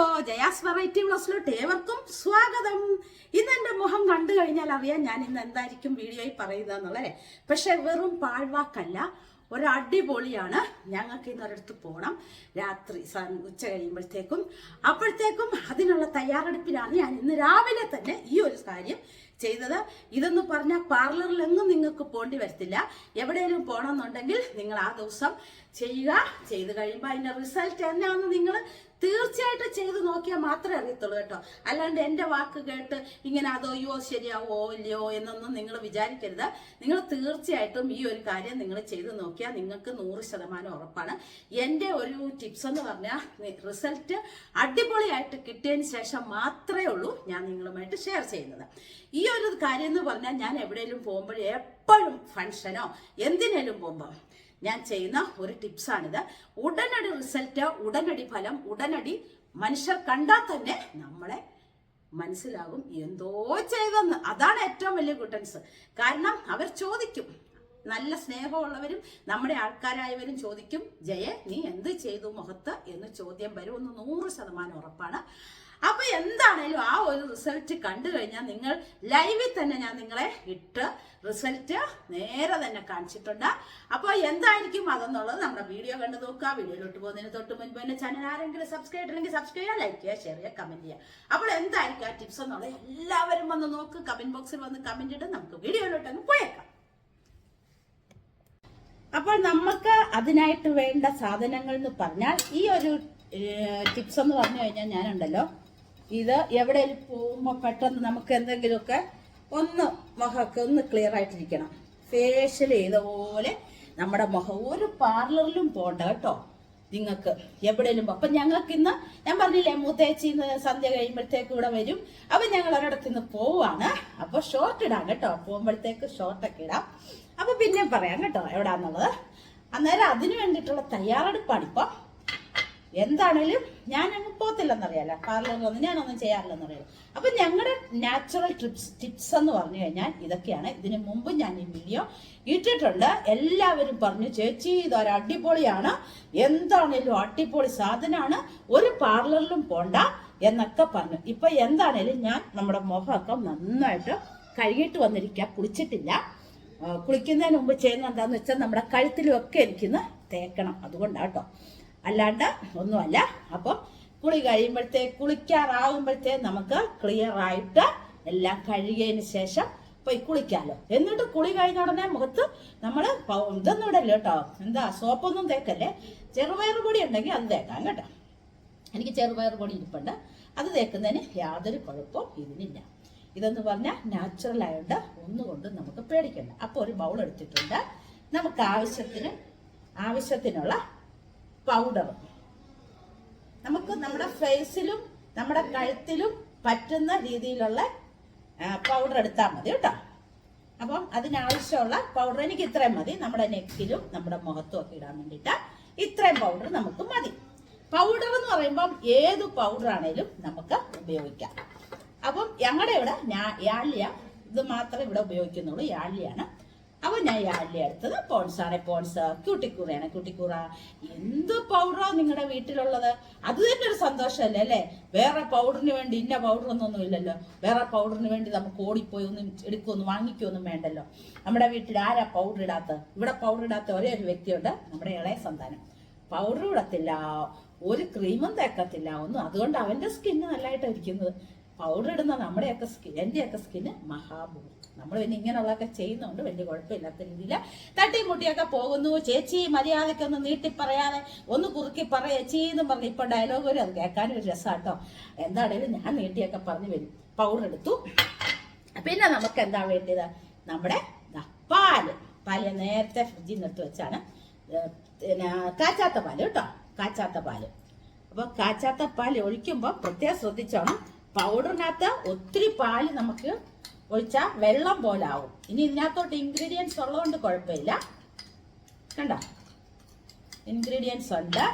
Hello Jaya's variety ബ്ലോസിലോട്ട് ഏവർക്കും സ്വാഗതം. ഇന്ന് എന്റെ മുഖം കണ്ടു കഴിഞ്ഞാൽ അറിയാം ഞാൻ ഇന്ന് എന്തായിരിക്കും വീഡിയോയിൽ പറയുക എന്നുള്ളത് പക്ഷെ വെറും പാഴ്വാക്കല്ല ഒരു അടിപൊളിയാണ്. ഞങ്ങൾക്ക് ഇന്ന് ഒരിടത്ത് പോകണം രാത്രി ഉച്ച കഴിയുമ്പോഴത്തേക്കും. അപ്പോഴത്തേക്കും അതിനുള്ള തയ്യാറെടുപ്പിലാണ് ഞാൻ ഇന്ന് രാവിലെ തന്നെ ഈ ഒരു കാര്യം ചെയ്തത്. ഇതെന്ന് പറഞ്ഞാൽ പാർലറിലെങ്ങും നിങ്ങൾക്ക് പോണ്ടി വരത്തില്ല. എവിടെയെങ്കിലും പോകണമെന്നുണ്ടെങ്കിൽ നിങ്ങൾ ആ ദിവസം ചെയ്യുക. ചെയ്ത് കഴിയുമ്പോൾ അതിന്റെ റിസൾട്ട് എന്നാന്ന് നിങ്ങൾ തീർച്ചയായിട്ടും ചെയ്ത് നോക്കിയാൽ മാത്രമേ അറിയത്തുള്ളൂ കേട്ടോ. അല്ലാണ്ട് എന്റെ വാക്ക് കേട്ട് ഇങ്ങനെ അതോ അയ്യോ ശരിയാവോ ഇല്ലയോ എന്നൊന്നും നിങ്ങൾ വിചാരിക്കരുത്. നിങ്ങൾ തീർച്ചയായിട്ടും ഈ ഒരു കാര്യം നിങ്ങൾ ചെയ്ത് നോക്കിയാൽ നിങ്ങൾക്ക് നൂറ് ശതമാനം ഉറപ്പാണ്. എന്റെ ഒരു ടിപ്സ് എന്ന് പറഞ്ഞാൽ റിസൾട്ട് അടിപൊളിയായിട്ട് കിട്ടിയതിന് ശേഷം മാത്രമേ ഉള്ളൂ ഞാൻ നിങ്ങളുമായിട്ട് ഷെയർ ചെയ്യുന്നത്. ഈ ഒരു കാര്യം എന്ന് പറഞ്ഞാൽ ഞാൻ എവിടെയെങ്കിലും പോകുമ്പോൾ എപ്പോഴും ഫങ്ഷനോ എന്തിനേലും പോകുമ്പോൾ ഞാൻ ചെയ്യുന്ന ഒരു ടിപ്സാണിത് ഉടനടി റിസൾട്ട് ഉടനടി ഫലം ഉടനടി മനുഷ്യർ കണ്ടാൽ തന്നെ നമ്മളെ മനസ്സിലാകും എന്തോ ചെയ്തെന്ന്. അതാണ് ഏറ്റവും വലിയ ഗുട്ടൻസ് കാരണം അവർ ചോദിക്കും. നല്ല സ്നേഹമുള്ളവരും നമ്മുടെ ആൾക്കാരായവരും ചോദിക്കും ജയ നീ എന്ത് ചെയ്തു മുഖത്ത് എന്ന് ചോദ്യം വരും. ഒന്ന് നൂറ് ശതമാനം ഉറപ്പാണ്. അപ്പൊ എന്താണേലും ആ ഒരു റിസൾട്ട് കണ്ടു കഴിഞ്ഞാൽ നിങ്ങൾ ലൈവിൽ തന്നെ ഞാൻ നിങ്ങളെ ഇട്ട് റിസൾട്ട് നേരെ തന്നെ കാണിച്ചിട്ടുണ്ട്. അപ്പോൾ എന്തായിരിക്കും അതെന്നുള്ളത് നമ്മുടെ വീഡിയോ കണ്ടു നോക്കുക. വീഡിയോയിലോട്ട് പോകുന്നതിന് തൊട്ട് മുൻപ് തന്നെ ചാനൽ ആരെങ്കിലും സബ്സ്ക്രൈബ് ചെയ്യണമെങ്കിൽ സബ്സ്ക്രൈബ് ചെയ്യുക ലൈക്ക് ചെയ്യുക ഷെയർ ചെയ്യുക കമന്റ് ചെയ്യുക. അപ്പോൾ എന്തായിരിക്കും ആ ടിപ്സ് എന്നുള്ളത് എല്ലാവരും വന്ന് നോക്ക്. കമന്റ് ബോക്സിൽ വന്ന് കമന്റ് ഇട്ട് നമുക്ക് വീഡിയോയിലോട്ട് അങ്ങ് പോയേക്കാം. അപ്പോൾ നമുക്ക് അതിനായിട്ട് വേണ്ട സാധനങ്ങൾ എന്ന് പറഞ്ഞാൽ ഈ ഒരു ടിപ്സ് എന്ന് പറഞ്ഞു കഴിഞ്ഞാൽ ഞാനുണ്ടല്ലോ. ഇത് എവിടെ പോകുമ്പോൾ പെട്ടെന്ന് നമുക്ക് എന്തെങ്കിലുമൊക്കെ ഒന്ന് മുഖമൊക്കെ ഒന്ന് ക്ലിയർ ആയിട്ടിരിക്കണം. ഫേഷ്യൽ ചെയ്ത പോലെ നമ്മുടെ മുഖം ഒരു പാർലറിലും പോകണ്ട കേട്ടോ. നിങ്ങൾക്ക് എവിടെയും അപ്പൊ ഞങ്ങൾക്ക് ഇന്ന് ഞാൻ പറഞ്ഞില്ലേ മൂത്തേച്ചി സന്ധ്യ കഴിയുമ്പോഴത്തേക്ക് ഇവിടെ വരും. അപ്പൊ ഞങ്ങൾ ഒരിടത്ത് ഇന്ന് പോവാണ്. അപ്പോൾ ഷോർട്ട് ഇടാം കേട്ടോ. പോകുമ്പോഴത്തേക്ക് ഷോർട്ടൊക്കെ ഇടാം. അപ്പൊ പിന്നെ പറയാം കേട്ടോ എവിടാന്നുള്ളത്. അന്നേരം അതിനു വേണ്ടിയിട്ടുള്ള തയ്യാറെടുപ്പാണിപ്പോ എന്താണേലും ഞാൻ അങ്ങ് പോത്തില്ലെന്നറിയാലോ പാർലറിലൊന്നും ഞാനൊന്നും ചെയ്യാറില്ലെന്നറിയാലോ. അപ്പൊ ഞങ്ങളുടെ നാച്ചുറൽ ട്രിപ്സ് ടിപ്സ് എന്ന് പറഞ്ഞു കഴിഞ്ഞാൽ ഇതൊക്കെയാണ്. ഇതിനു മുമ്പ് ഞാൻ ഈ വീഡിയോ ഇട്ടിട്ടുണ്ട്. എല്ലാവരും പറഞ്ഞു ചേച്ചി ഇതൊരു അടിപൊളിയാണ്. എന്താണേലും അടിപൊളി സാധനമാണ് ഒരു പാർലറിലും പോണ്ട എന്നൊക്കെ പറഞ്ഞു. ഇപ്പൊ എന്താണേലും ഞാൻ നമ്മുടെ മുഖമൊക്കെ നന്നായിട്ട് കഴുകിയിട്ട് വന്നിരിക്കുക കുളിച്ചിട്ടില്ല. കുളിക്കുന്നതിന് മുമ്പ് ചെയ്യുന്ന എന്താണെന്ന് വെച്ചാൽ നമ്മുടെ കഴുത്തിലും ഒക്കെ എനിക്കിന്ന് തേക്കണം. അതുകൊണ്ടാട്ടോ അല്ലാണ്ട് ഒന്നുമല്ല. അപ്പം കുളി കഴിയുമ്പോഴത്തേ കുളിക്കാറാകുമ്പോഴത്തേ നമുക്ക് ക്ലിയർ ആയിട്ട് എല്ലാം കഴുകിയതിന് ശേഷം പോയി കുളിക്കാലോ. എന്നിട്ട് കുളി കഴിഞ്ഞ ഉടനെ മുഖത്ത് നമ്മൾ ഇതൊന്നും ഇടല്ലോ കേട്ടോ? എന്താ സോപ്പൊന്നും തേക്കല്ലേ? ചെറുപയർ പൊടി ഉണ്ടെങ്കിൽ അത് തേക്കാം കേട്ടോ. എനിക്ക് ചെറുപയർ പൊടി ഇരിപ്പുണ്ട്. അത് തേക്കുന്നതിന് യാതൊരു കുഴപ്പവും ഇതിനില്ല. ഇതെന്ന് പറഞ്ഞാൽ നാച്ചുറൽ ആയതുകൊണ്ട് ഒന്നുകൊണ്ടും നമുക്ക് പേടിക്കണ്ട. അപ്പോൾ ഒരു ബൗൾ എടുത്തിട്ടുണ്ട്. നമുക്ക് ആവശ്യത്തിന് ആവശ്യത്തിനുള്ള പൗഡർ. നമുക്ക് നമ്മുടെ ഫേസിലും നമ്മുടെ കഴുത്തിലും പറ്റുന്ന രീതിയിലുള്ള പൗഡർ എടുത്താൽ മതി കേട്ടോ. അപ്പം അതിനാവശ്യമുള്ള പൗഡർ എനിക്ക് ഇത്രയും മതി. നമ്മുടെ നെക്കിലും നമ്മുടെ മുഖത്തും ഒക്കെ ഇടാൻ വേണ്ടിയിട്ട് ഇത്രയും പൗഡർ നമുക്ക് മതി. പൗഡർ എന്ന് പറയുമ്പം ഏത് പൗഡർ ആണേലും നമുക്ക് ഉപയോഗിക്കാം. അപ്പം ഞങ്ങളുടെ ഇവിടെ യാള്യ ഇത് മാത്രമേ ഇവിടെ ഉപയോഗിക്കുന്നുള്ളൂ. യാള്യാണ് പോൺസ് ക്യൂട്ടിക്കൂറയാണ് ക്യൂട്ടിക്കൂറ എന്ത് പൗഡറാ നിങ്ങളുടെ വീട്ടിലുള്ളത്? അത് തന്നെ ഒരു സന്തോഷമല്ലേ അല്ലേ? വേറെ പൗഡറിന് വേണ്ടി ഇന്ന പൗഡർ ഒന്നും ഇല്ലല്ലോ. വേറെ പൗഡറിന് വേണ്ടി നമുക്ക് ഓടിപ്പോയി ഒന്നും എടുക്കുമൊന്നും വാങ്ങിക്കൊന്നും വേണ്ടല്ലോ. നമ്മുടെ വീട്ടിൽ ആരാ പൗഡർ ഇടാത്ത ഇവിടെ പൗഡർ ഇടാത്ത ഒരേ ഒരു വ്യക്തിയുണ്ട് നമ്മുടെ ഇളയ സന്താനം. പൗഡർ ഇടത്തില്ല ഒരു ക്രീമും തേക്കത്തില്ല. ഒന്നും അതുകൊണ്ട് അവന്റെ സ്കിന്ന് നല്ലതായിട്ടാണ് ഇരിക്കുന്നത്. പൗഡർ ഇടുന്ന നമ്മുടെയൊക്കെ സ്കിൻ എന്റെയൊക്കെ സ്കിന്ന് മഹാഭൂമി. നമ്മൾ പിന്നെ ഇങ്ങനെയുള്ളതൊക്കെ ചെയ്യുന്നുണ്ട് വലിയ കുഴപ്പമില്ലാത്ത രീതിയിൽ തട്ടി മുട്ടിയൊക്കെ പോകുന്നു. ചേച്ചി മര്യാദയ്ക്ക് ഒന്ന് നീട്ടി പറയാതെ ഒന്ന് കുറുക്കി പറയ ചേച്ചീന്നും പറഞ്ഞ് ഇപ്പൊ ഡയലോഗ് വരും അത് കേൾക്കാനും ഒരു രസമാട്ടോ എന്താണേലും ഞാൻ നീട്ടിയൊക്കെ പറഞ്ഞു വരും. പൗഡർ എടുത്തു. പിന്നെ നമുക്ക് എന്താ വേണ്ടത് നമ്മുടെ പാൽ. പാൽ നേരത്തെ ഫ്രിഡ്ജിൽ നിന്ന് വെച്ചാണ്. പിന്നെ കാച്ചാത്ത പാൽ കേട്ടോ. കാച്ചാത്ത പാൽ. അപ്പൊ കാച്ചാത്ത പാൽ ഒഴിക്കുമ്പോൾ പ്രത്യേകം ശ്രദ്ധിച്ചോണം. പൗഡറിനകത്ത് ഒത്തിരി പാൽ നമുക്ക് ഒഴിച്ചാൽ വെള്ളം പോലെ ആവും. ഇനി ഇതിനകത്തോട്ട് ഇൻഗ്രീഡിയൻസ് ഉള്ളതുകൊണ്ട് കുഴപ്പമില്ല. കണ്ട? ഇൻഗ്രീഡിയൻസ് ഉണ്ട്.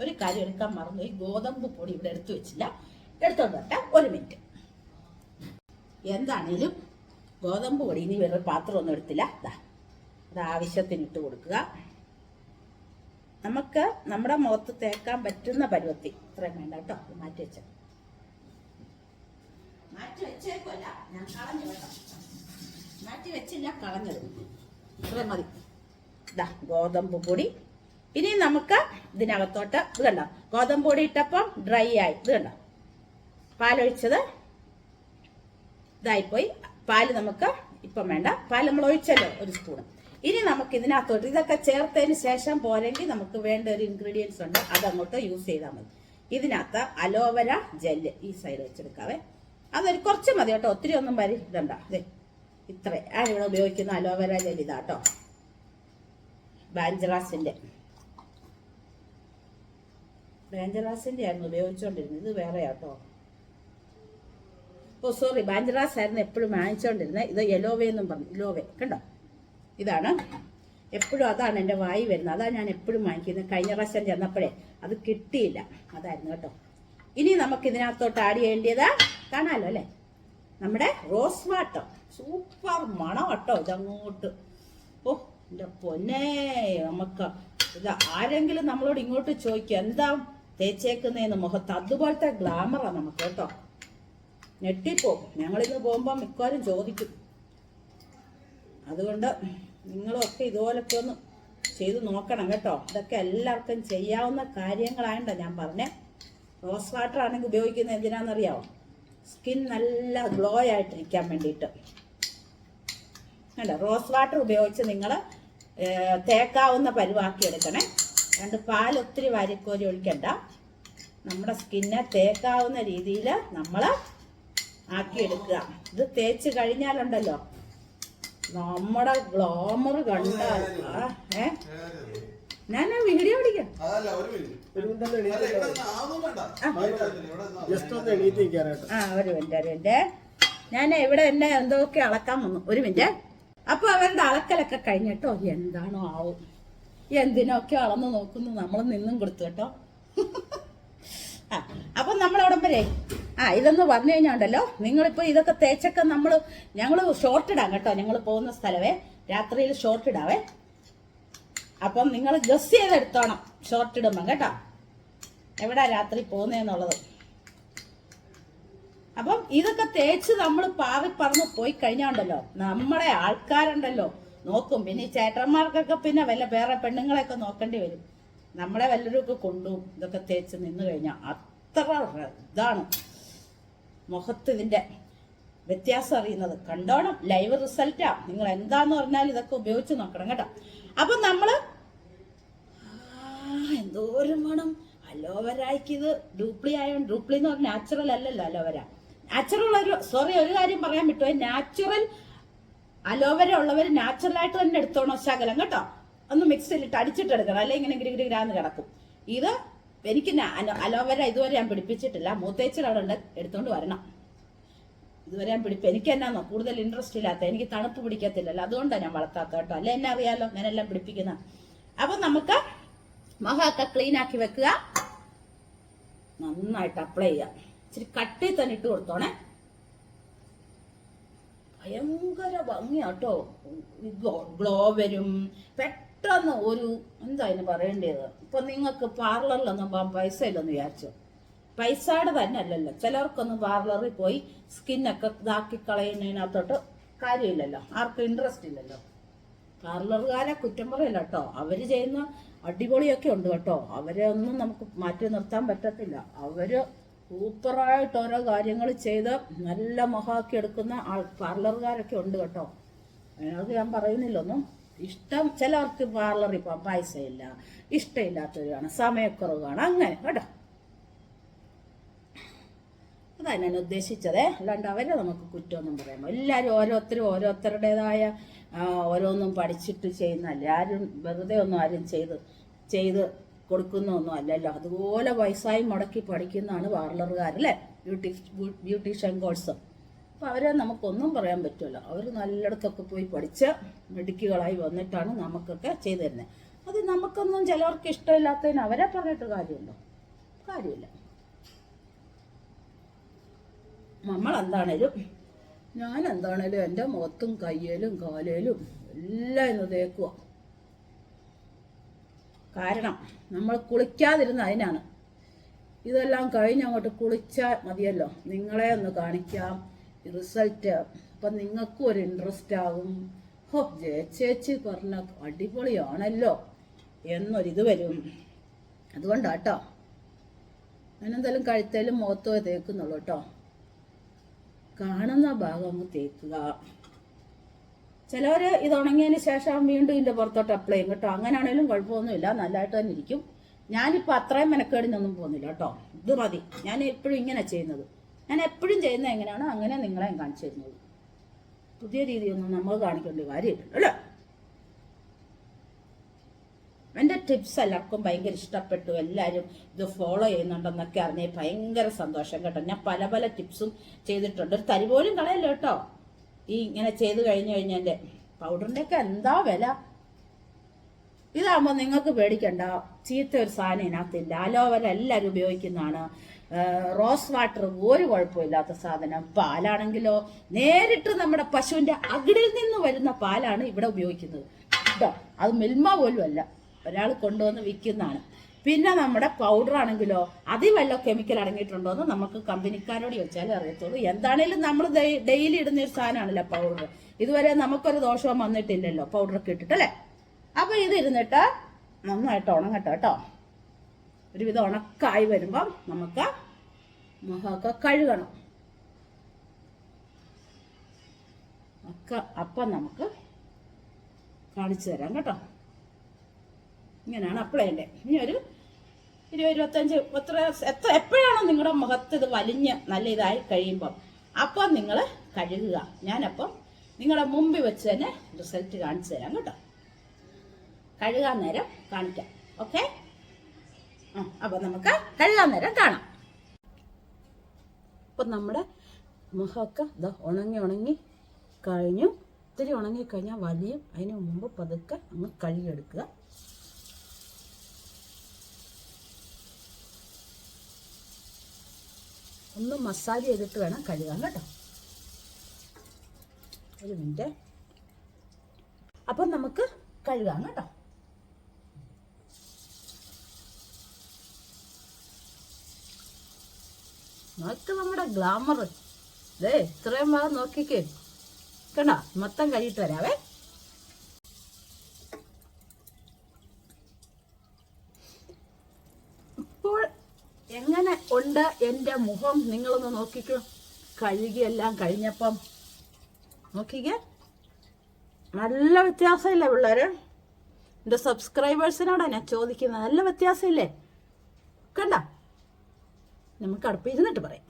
ഒരു കാര്യം എടുക്കാൻ മറന്നു. ഈ ഗോതമ്പ് പൊടി ഇവിടെ എടുത്തു വെച്ചില്ല. എടുത്തോണ്ട് വട്ടെ ഒരു മിനിറ്റ്. എന്താണേലും ഗോതമ്പ് പൊടി ഇനി വേറെ പാത്രം ഒന്നും എടുത്തില്ല. അത് ആവശ്യത്തിന് ഇട്ട് കൊടുക്കുക. നമുക്ക് നമ്മുടെ മുഖത്ത് തേക്കാൻ പറ്റുന്ന പരുവത്തി ഇത്രയും വേണ്ട കേട്ടോ. മാറ്റി വെച്ച. മാറ്റി വെച്ചേക്കല്ല ഞാൻ കളഞ്ഞു കേട്ടോ. മാറ്റി വെച്ചില്ല കളഞ്ഞത് ഇത്രയും മതി. ഇതാ ഗോതമ്പ് പൊടി. ഇനി നമുക്ക് ഇതിനകത്തോട്ട് ഇത് കണ്ടോ? ഗോതമ്പ് പൊടി ഇട്ടപ്പം ഡ്രൈ ആയി. ഇത് കണ്ടോ? പാലൊഴിച്ചത് ഇതായിപ്പോയി. പാൽ നമുക്ക് ഇപ്പം വേണ്ട. പാൽ നമ്മൾ ഒഴിച്ചല്ലോ ഒരു സ്പൂൺ ഇനി നമുക്ക് ഇതിനകത്തോട്ട് ഇതൊക്കെ ചേർത്തതിന് ശേഷം പോരെങ്കിൽ നമുക്ക് വേണ്ട ഒരു ഇൻഗ്രീഡിയൻസ് ഉണ്ട്. അതങ്ങോട്ട് യൂസ് ചെയ്താൽ മതി. ഇതിനകത്ത് അലോവര ജെല്ല് ഈ സൈഡ് വെച്ചെടുക്കാവേ. അതൊരു കുറച്ച് മതി കേട്ടോ. ഒത്തിരി ഒന്നും വരി ഇതണ്ട അതെ ഇത്ര ഞാനിവിടെ ഉപയോഗിക്കുന്ന അലോവേര ജെൽ കേട്ടോ. ബാഞ്ചറാസിന്റെ ബാഞ്ചറാസിന്റെ ആയിരുന്നു ഉപയോഗിച്ചുകൊണ്ടിരുന്നത് ഇത് വേറെ കേട്ടോ. ഓ സോറി. ബാഞ്ചറാസ് ആയിരുന്നു എപ്പോഴും വാങ്ങിച്ചുകൊണ്ടിരുന്നത് ഇത് യെലോവേ എന്നും പറഞ്ഞു. യെലോവേ. കണ്ടോ? ഇതാണ്. എപ്പോഴും അതാണ് എന്റെ വായി വരുന്നത്. അതാണ് ഞാൻ എപ്പോഴും വാങ്ങിക്കുന്നത്. കഴിഞ്ഞ പ്രാവശ്യം ചെന്നപ്പോഴേ അത് കിട്ടിയില്ല. അതായിരുന്നു കേട്ടോ. ഇനി നമുക്ക് ഇതിനകത്തോട്ട് ആഡ് ചെയ്യേണ്ടത് കാണാലോ അല്ലേ? നമ്മുടെ റോസ് വാട്ടർ സൂപ്പർ മണം കേട്ടോ ഇതങ്ങോട്ട്. ഓ എന്റെ പൊന്നെ നമുക്ക് ഇത് ആരെങ്കിലും നമ്മളോട് ഇങ്ങോട്ട് ചോദിക്കുക എന്താ തേച്ചേക്കുന്നതെന്ന് മുഖത്ത്? അതുപോലത്തെ ഗ്ലാമറാണ് നമുക്ക് കേട്ടോ. ഞെട്ടിപ്പോകും. ഞങ്ങളിന്ന് പോകുമ്പോൾ മിക്കവാറും ചോദിക്കും. അതുകൊണ്ട് നിങ്ങളൊക്കെ ഇതുപോലൊക്കെ ഒന്ന് ചെയ്തു നോക്കണം കേട്ടോ. ഇതൊക്കെ എല്ലാവർക്കും ചെയ്യാവുന്ന കാര്യങ്ങളായിട്ടാണ് ഞാൻ പറഞ്ഞേ. റോസ് വാട്ടർ ആണെങ്കിൽ ഉപയോഗിക്കുന്നത് എന്തിനാണെന്നറിയാമോ സ്കിൻ നല്ല ഗ്ലോ ആയിട്ടിരിക്കാൻ വേണ്ടിയിട്ട്. അല്ല റോസ് വാട്ടർ ഉപയോഗിച്ച് നിങ്ങൾ തേക്കാവുന്ന പരുവാക്കി എടുക്കണേ. രണ്ട് പാൽ ഒത്തിരി വാരിക്കോരി ഒഴിക്കണ്ട. നമ്മുടെ സ്കിന്നെ തേക്കാവുന്ന രീതിയിൽ നമ്മൾ ആക്കിയെടുക്കുക. ഇത് തേച്ച് കഴിഞ്ഞാലുണ്ടല്ലോ. നമ്മുടെ ഗ്ലോമർ കണ്ടാൽ ഏ? ഞാൻ വീഡിയോ പിടിക്കാം ആ. ഒരു മിനിറ്റ് ഒരു മിനിറ്റ്. ഞാൻ ഇവിടെ എന്നെ എന്തൊക്കെ അളക്കാൻ വന്നു? ഒരു മിനിറ്റ്. അപ്പൊ അവരുടെ അളക്കലൊക്കെ കഴിഞ്ഞിട്ടോ എന്താണോ ആവും? എന്തിനൊക്കെ അളന്ന് നോക്കുന്നു? നമ്മൾ നിന്നും കൊടുത്തു കേട്ടോ. ആ അപ്പൊ നമ്മളവിടെ വരെ. ആ ഇതെന്ന് പറഞ്ഞു കഴിഞ്ഞാണ്ടല്ലോ. നിങ്ങളിപ്പോ ഇതൊക്കെ തേച്ചൊക്കെ നമ്മൾ ഞങ്ങൾ ഷോർട്ട് ഇടാം കേട്ടോ. ഞങ്ങൾ പോകുന്ന സ്ഥലവേ രാത്രിയിൽ ഷോർട്ട് ഇടാവേ. അപ്പം നിങ്ങൾ ഗസ് ചെയ്തെടുത്തോണം. ഷോർട്ട് ഇടുമ്പം കേട്ടോ? എവിടെ രാത്രി പോകുന്നതെന്നുള്ളത് അപ്പം ഇതൊക്കെ തേച്ച് നമ്മൾ പാറി പറന്ന് പോയി കഴിഞ്ഞാണ്ടല്ലോ നമ്മുടെ ആൾക്കാരുണ്ടല്ലോ. നോക്കും പിന്നെ ഈ ചേട്ടന്മാർക്കൊക്കെ പിന്നെ വല്ല വേറെ പെണ്ണുങ്ങളെയൊക്കെ നോക്കേണ്ടി വരും. നമ്മളെ വല്ലവരൊക്കെ കൊണ്ടു ഇതൊക്കെ തേച്ച് നിന്ന് കഴിഞ്ഞാൽ അത്ര ഇതാണ് മുഖത്ത് ഇതിന്റെ വ്യത്യാസം അറിയുന്നത്. കണ്ടോണം ലൈവ് റിസൾട്ടാ. നിങ്ങൾ എന്താന്ന് പറഞ്ഞാൽ ഇതൊക്കെ ഉപയോഗിച്ച് നോക്കണം കേട്ടോ? അപ്പം നമ്മൾ എന്തോരം വേണം അലോവരായ്ക്ക് ഇത് ഡ്യൂപ്ലി ആയോ ഡ്യൂപ്ലി എന്ന് പറഞ്ഞാൽ നാച്ചുറൽ അല്ലല്ലോ അലോവര നാച്ചുറൽ ഒരു സോറി ഒരു കാര്യം പറയാൻ പറ്റുമോ നാച്ചുറൽ അലോവര ഉള്ളവർ നാച്ചുറൽ ആയിട്ട് തന്നെ എടുത്തോണോ ശകലം കേട്ടോ? ഒന്ന് മിക്സിയിലിട്ട് അടിച്ചിട്ട് എടുക്കണം അല്ലെ ഇങ്ങനെ ഗിരി ഗിരിഗ്രാന്ന് കിടക്കും. ഇത് എനിക്ക് അലോവര ഇതുവരെ ഞാൻ പിടിപ്പിച്ചിട്ടില്ല. മൂത്തേച്ചിയുടെ അവിടെ ഉണ്ട്. എടുത്തോണ്ട് വരണം. ഇതുവരെ ഞാൻ പിടിപ്പ് എനിക്ക് എന്നാന്നോ കൂടുതൽ ഇൻട്രസ്റ്റ് ഇല്ലാത്ത എനിക്ക് തണുപ്പ് പിടിക്കത്തില്ലല്ലോ. അതുകൊണ്ടാണ് ഞാൻ വളർത്താത്ത കേട്ടോ. അല്ലെ? എന്നെ അറിയാലോ? ഞാനെല്ലാം പിടിപ്പിക്കുന്ന. അപ്പൊ നമുക്ക് മുഖമൊക്കെ ക്ലീൻ ആക്കി വെക്കുക. നന്നായിട്ട് അപ്ലൈ ചെയ്യാം. ഇച്ചിരി കട്ടി തന്നെ ഇട്ട് കൊടുത്തോണേ. ഭയങ്കര ഭംഗിയാട്ടോ ഗ്ലോ വരും. പെട്ടെന്ന് ഒരു എന്താ അതിന് പറയേണ്ടത്? ഇപ്പൊ നിങ്ങൾക്ക് പാർലറിലൊന്നും പൈസ ഇല്ലെന്ന് വിചാരിച്ചു? പൈസയുടെ തന്നെ അല്ലല്ലോ ചിലർക്കൊന്നും പാർലറിൽ പോയി സ്കിന്നൊക്കെ ഇതാക്കി കളയുന്നതിനകത്തോട്ട് കാര്യമില്ലല്ലോ. ആർക്കും ഇൻട്രസ്റ്റ് ഇല്ലല്ലോ. പാർലറുകാരെ കുറ്റം പറയല്ല കേട്ടോ. അവർ ചെയ്യുന്ന അടിപൊളിയൊക്കെ ഉണ്ട് കേട്ടോ. അവരെ ഒന്നും നമുക്ക് മാറ്റി നിർത്താൻ പറ്റത്തില്ല. അവർ സൂപ്പറായിട്ട് ഓരോ കാര്യങ്ങൾ ചെയ്ത് നല്ല മുഖമാക്കി എടുക്കുന്ന ആൾ പാർലറുകാരൊക്കെ ഉണ്ട് കേട്ടോ. അതിനകത്ത് ഞാൻ പറയുന്നില്ലൊന്നും ഇഷ്ടം ചിലർക്ക് പാർലറിൽ പോകാൻ പൈസയില്ല. ഇഷ്ടമില്ലാത്തവരാണ്. സമയക്കുറവാണ്. അങ്ങനെ കേട്ടോ. അതാണ് ഞാൻ ഉദ്ദേശിച്ചത്. അല്ലാണ്ട് അവരെ നമുക്ക് കുറ്റമൊന്നും പറയാം എല്ലാവരും ഓരോരുത്തരും ഓരോരുത്തരുടേതായ ഓരോന്നും പഠിച്ചിട്ട് ചെയ്യുന്നല്ല ആരും വെറുതെ ഒന്നും ആരും ചെയ്ത് ചെയ്ത് കൊടുക്കുന്നൊന്നും അല്ലല്ലോ. അതുപോലെ വയസ്സായി മുടക്കി പഠിക്കുന്നതാണ് പാർലറുകാരല്ലേ ബ്യൂട്ടി ബ്യൂട്ടീഷ്യൻ കോഴ്സ്. അപ്പം അവരെ നമുക്കൊന്നും പറയാൻ പറ്റുമല്ലോ അവർ നല്ലിടത്തൊക്കെ പോയി പഠിച്ച് മെഡിക്കുകളായി വന്നിട്ടാണ് നമുക്കൊക്കെ ചെയ്തു തരുന്നത്. അത് നമുക്കൊന്നും ചിലവർക്ക് ഇഷ്ടമില്ലാത്തതിന് അവരെ പറഞ്ഞിട്ട് കാര്യമുണ്ടോ? കാര്യമില്ല. നമ്മൾ എന്താണേലും ഞാൻ എന്താണേലും എന്റെ മുഖത്തും കയ്യിലും കാലേലും എല്ലാം ഇന്ന് തേക്കുക കാരണം നമ്മൾ കുളിക്കാതിരുന്ന അതിനാണ്. ഇതെല്ലാം കഴിഞ്ഞ് അങ്ങോട്ട് കുളിച്ചാൽ മതിയല്ലോ. നിങ്ങളെ ഒന്ന് കാണിക്കാം. റിസൾട്ട്. അപ്പം നിങ്ങൾക്കും ഒരു ഇൻട്രസ്റ്റ് ആകും ഹോ ജയച്ചേച്ചി പറഞ്ഞ അടിപൊളിയാണല്ലോ എന്നൊരിത് വരും. അതുകൊണ്ടാട്ടോ. ഞാനെന്തായാലും കഴുത്തേലും മുഖത്തോ തേക്കുന്നുള്ളൂ കേട്ടോ. കാണുന്ന ഭാഗം അങ്ങ് തേക്കുക. ചിലവർ ഇത് ഉണങ്ങിയതിന് ശേഷം വീണ്ടും ഇതിന്റെ പുറത്തോട്ട് അപ്ലൈ ചെയ്യും കേട്ടോ. അങ്ങനെയാണെങ്കിലും കുഴപ്പമൊന്നുമില്ല. നല്ലതായിട്ട് തന്നെ ഇരിക്കും. ഞാനിപ്പോൾ അത്രയും മെനക്കേടിനൊന്നും പോകുന്നില്ല കേട്ടോ. ഇത് മതി. ഞാൻ എപ്പോഴും ഇങ്ങനെ ചെയ്യുന്നത്. ഞാൻ എപ്പോഴും ചെയ്യുന്നത് എങ്ങനെയാണോ അങ്ങനെ നിങ്ങളെയും കാണിച്ചു തരുന്നത്. പുതിയ രീതിയൊന്നും നമ്മൾ കാണിക്കേണ്ട കാര്യമില്ല അല്ലേ? എന്റെ ടിപ്സ് എല്ലാവർക്കും ഭയങ്കര ഇഷ്ടപ്പെട്ടു. എല്ലാവരും ഇത് ഫോളോ ചെയ്യുന്നുണ്ടെന്നൊക്കെ അറിഞ്ഞ് ഭയങ്കര സന്തോഷം കേട്ടോ. ഞാൻ പല പല ടിപ്സും ചെയ്തിട്ടുണ്ട്. ഒരു തരി പോലും കളയല്ലോ കേട്ടോ. ഈ ഇങ്ങനെ ചെയ്ത് കഴിഞ്ഞു കഴിഞ്ഞാൽ എന്റെ പൗഡറിന്റെയൊക്കെ എന്താ വില? ഇതാകുമ്പോൾ നിങ്ങൾക്ക് പേടിക്കണ്ട. ചീത്ത ഒരു സാധനം ഇതിനകത്തില്ല. അലോവര എല്ലാവരും ഉപയോഗിക്കുന്നതാണ്. റോസ് വാട്ടർ ഒരു കുഴപ്പമില്ലാത്ത സാധനം. പാലാണെങ്കിലോ നേരിട്ട് നമ്മുടെ പശുവിന്റെ അകിടിൽ നിന്ന് വരുന്ന പാലാണ് ഇവിടെ ഉപയോഗിക്കുന്നത്. കേട്ടോ. അത് മിൽമ പോലും അല്ല ഒരാൾ കൊണ്ടുവന്ന് വിൽക്കുന്നതാണ്. പിന്നെ നമ്മുടെ പൗഡർ ആണെങ്കിലോ അതിൽ വല്ല കെമിക്കൽ അടങ്ങിയിട്ടുണ്ടോ എന്ന് നമുക്ക് കമ്പനിക്കാരോട് ചോദിച്ചാലേ അറിയത്തുള്ളൂ. എന്താണേലും നമ്മൾ ഡെയിലി ഇടുന്ന ഒരു സാധനമാണല്ലോ പൗഡർ ഇതുവരെ നമുക്കൊരു ദോഷവും വന്നിട്ടില്ലല്ലോ പൗഡറൊക്കെ ഇട്ടിട്ടല്ലേ അപ്പൊ ഇത് ഇരുന്നിട്ട് നന്നായിട്ട് ഉണങ്ങട്ടെ കേട്ടോ. ഒരുവിധം ഉണക്കായി വരുമ്പം നമുക്ക് മുഖമൊക്കെ കഴുകണം. ഒക്കെ അപ്പം നമുക്ക് കാണിച്ചു തരാം കേട്ടോ. ഇങ്ങനെയാണ് അപ്ലൈന്റെ ഇനി ഒരു ഇരുപത് ഇരുപത്തഞ്ച് എത്ര എത്ര എപ്പോഴാണോ നിങ്ങളുടെ മുഖത്ത് ഇത് വലിഞ്ഞ് നല്ല ഇതായി കഴിയുമ്പം അപ്പം നിങ്ങൾ കഴുകുക. ഞാനപ്പം നിങ്ങളുടെ മുമ്പിൽ വെച്ച് തന്നെ റിസൾട്ട് കാണിച്ചു തരാം കേട്ടോ. കഴുകാൻ നേരം കാണിക്കാം. ഓക്കെ അപ്പം നമുക്ക് കഴുകാൻ നേരം കാണാം. അപ്പം നമ്മുടെ മുഖമൊക്കെ ഇത് ഉണങ്ങി ഉണങ്ങി കഴിഞ്ഞു. ഇത്തിരി ഉണങ്ങി കഴിഞ്ഞാൽ വലിയും അതിന് മുമ്പ് പതുക്കെ അങ്ങ് കഴുകിയെടുക്കുക. ഒന്ന് മസാജ് ചെയ്തിട്ട് വേണം കഴുകാൻ കേട്ടോ. ഒരു മിനിറ്റ് അപ്പം നമുക്ക് കഴുകാം കേട്ടോ. നോക്ക് നമ്മുടെ ഗ്ലാമർ ദേ ഇത്രയും ഭാഗം നോക്കിക്കേ. കണ്ട? മൊത്തം കഴിയിട്ട് വരാവേ ഇപ്പോൾ ഉണ്ട് എന്റെ മുഖം നിങ്ങളൊന്ന് നോക്കിക്കോ. കഴുകിയെല്ലാം കഴിഞ്ഞപ്പം. നോക്കിക്കേ. നല്ല വ്യത്യാസമില്ലേ പിള്ളേർ എന്റെ സബ്സ്ക്രൈബേഴ്സിനോടാണ് ഞാൻ ചോദിക്കുന്നത്. നല്ല വ്യത്യാസമില്ലേ? കണ്ട? നമുക്ക് അടുപ്പ് ഇരുന്നിട്ട് പറയാം.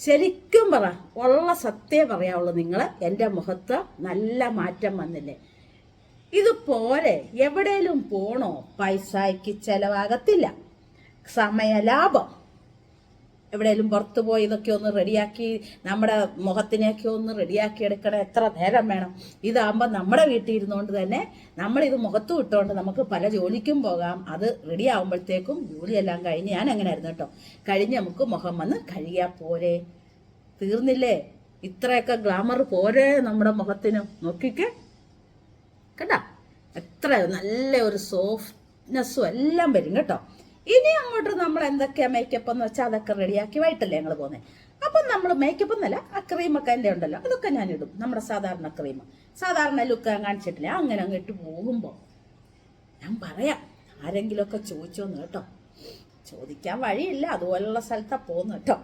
ശരിക്കും പറ ഉള്ള സത്യം പറയാവുള്ളൂ നിങ്ങൾ എന്റെ മുഖത്ത് നല്ല മാറ്റം വന്നില്ലേ? ഇത് പോരെ. എവിടെയും പോണോ? പൈസയ്ക്ക് ചെലവാകത്തില്ല. സമയലാഭം. എവിടെയെങ്കിലും പുറത്തു പോയി ഇതൊക്കെ ഒന്ന് റെഡിയാക്കി നമ്മുടെ മുഖത്തിനെയൊക്കെ ഒന്ന് റെഡിയാക്കി എടുക്കണം. എത്ര നേരം വേണം. ഇതാകുമ്പോൾ നമ്മുടെ വീട്ടിൽ ഇരുന്നുകൊണ്ട് തന്നെ നമ്മളിത് മുഖത്ത് ഇട്ടുകൊണ്ട് നമുക്ക് പല ജോലിക്കും പോകാം. അത് റെഡി ആകുമ്പോഴത്തേക്കും ജോലിയെല്ലാം കഴിഞ്ഞ് ഞാൻ അങ്ങനെ ആയിരുന്നു കേട്ടോ? കഴിഞ്ഞ് നമുക്ക് മുഖം വന്ന് കഴിയാ പോരെ. തീർന്നില്ലേ? ഇത്രയൊക്കെ ഗ്ലാമർ പോരെ നമ്മുടെ മുഖത്തിന്. നോക്കിക്കേ. കണ്ട? എത്ര നല്ല ഒരു സോഫ്റ്റ്നെസ്സും എല്ലാം വരും കേട്ടോ. ഇനി അങ്ങോട്ട് നമ്മൾ എന്തൊക്കെയാ മേക്കപ്പ് എന്ന് വെച്ചാൽ അതൊക്കെ റെഡിയാക്കി വൈകിട്ടല്ലേ ഞങ്ങൾ പോകുന്നത് അപ്പം നമ്മൾ മേക്കപ്പ് എന്നല്ല ആ ക്രീമൊക്കെ എന്റെ ഉണ്ടല്ലോ അതൊക്കെ ഞാൻ ഇടും. നമ്മുടെ സാധാരണ ക്രീം സാധാരണ ലുക്ക് ഞാൻ കാണിച്ചിട്ടില്ല അങ്ങനെ അങ്ങ് ഇട്ട് പോകുമ്പോൾ ഞാൻ പറയാം ആരെങ്കിലുമൊക്കെ ചോദിച്ചോന്ന് കേട്ടോ. ചോദിക്കാൻ വഴിയില്ല അതുപോലുള്ള സ്ഥലത്താണ് പോകുന്നു കേട്ടോ.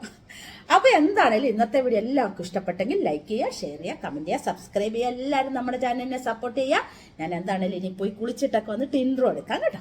അപ്പൊ എന്താണേലും ഇന്നത്തെ വീഡിയോ എല്ലാവർക്കും ഇഷ്ടപ്പെട്ടെങ്കിൽ ലൈക്ക് ചെയ്യുക ഷെയർ ചെയ്യുക കമന്റ് ചെയ്യുക സബ്സ്ക്രൈബ് ചെയ്യുക. എല്ലാവരും നമ്മുടെ ചാനലിനെ സപ്പോർട്ട് ചെയ്യുക. ഞാൻ എന്താണേലും ഇനി പോയി കുളിച്ചിട്ടൊക്കെ വന്നിട്ട് ഇൻട്രോ എടുക്കാം കേട്ടോ.